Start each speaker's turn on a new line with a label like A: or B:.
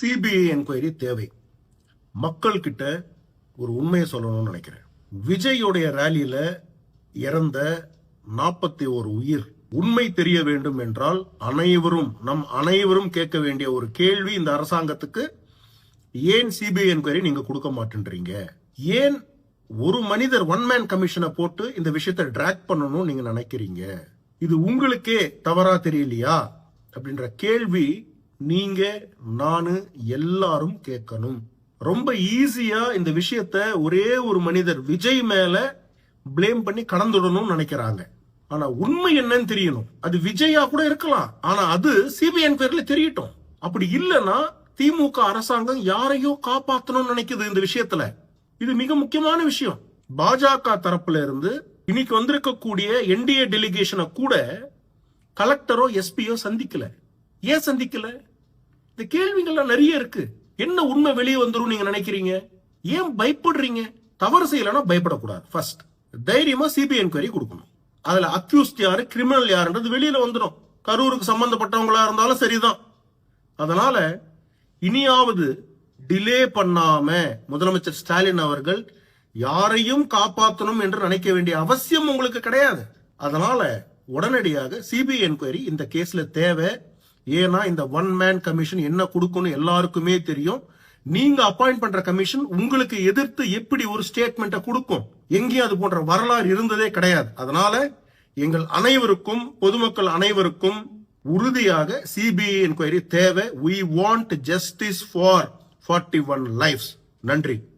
A: CBI enquiry தேவை. மக்கள் கிட்ட ஒரு உண்மையை சொல்லணும்னு நினைக்கிறேன். விஜயோடைய ரேலியில இறந்த நாற்பத்தி ஒரு உயிர் உண்மை தெரிய வேண்டும் என்றால் அனைவரும் நம் அனைவரும் கேட்க வேண்டிய ஒரு கேள்வி இந்த அரசாங்கத்துக்கு ஏன் சிபிஐ என்கொயரி நீங்க கொடுக்க மாட்டேன்றீங்க? ஏன் ஒரு மனிதர் ஒன் மேன் கமிஷனை போட்டு இந்த விஷயத்தை ட்ராக் பண்ணணும் நீங்க நினைக்கிறீங்க? இது உங்களுக்கே தவறா தெரியலையா? அப்படின்ற கேள்வி நீங்க நானு எல்லாரும் கேட்கணும். ரொம்ப ஈஸியா இந்த விஷயத்த ஒரே ஒரு மனிதர் விஜய் மேல ப்ளேம் பண்ணி கடந்துடணும்னு நினைக்கிறாங்க. ஆனா உண்மை என்னன்னு தெரியணும். அது விஜயா கூட இருக்கலாம். ஆனா அது சிபிஐ பேர்ல தெரியட்டும். அப்படி இல்லைன்னா திமுக அரசாங்கம் யாரையோ காப்பாத்தணும்னு நினைக்குது இந்த விஷயத்துல. இது மிக முக்கியமான விஷயம். பாஜக தரப்புல இருந்து இன்னைக்கு வந்திருக்கக்கூடிய என்டிஏ டெலிகேஷனை கூட கலெக்டரோ எஸ்பியோ சந்திக்கல. ஏன் சந்திக்கல? இந்த கேள்விகள்லாம் நிறைய இருக்கு. என்ன உண்மை வெளியே வந்துடும் நீங்க நினைக்கிறீங்க? ஏன் பயப்படுறீங்க? தவறு செய்யலன்னா பயப்படக்கூடாது. ஃபர்ஸ்ட் தைரியமா சிபிஐ என்கொயரி கொடுக்கணும். அதுல அக்யூஸ்ட் யாரு கிரிமினல் யாருன்றது வெளியில வந்துடும் கரூருக்கு சம்பந்தப்பட்டவங்களா இருந்தாலும் சரிதான். அதனால இனியாவது டிலே பண்ணாம முதலமைச்சர் ஸ்டாலின் அவர்கள் யாரையும் காப்பாற்றணும் என்று நினைக்க வேண்டிய அவசியம் உங்களுக்கு கிடையாது. அதனால உடனடியாக சிபிஐ என்கொயரி இந்த கேஸ்ல தேவை. ஏன்னா இந்த ஒன் மேன் கமிஷன் என்ன கொடுக்கும்னு எல்லாருக்குமே தெரியும். நீங்க அப்பாயிண்ட் பண்ற கமிஷன் உங்களுக்கு எதிர்த்து எப்படி ஒரு ஸ்டேட்மெண்ட்டை கொடுக்கும்? எங்கேயும் அது போன்ற வரலாறு இருந்ததே கிடையாது. அதனால எங்கள் அனைவருக்கும் பொதுமக்கள் அனைவருக்கும் உறுதியாக சிபிஐ என்கொயரி தேவை. We want justice for forty one lifes நன்றி.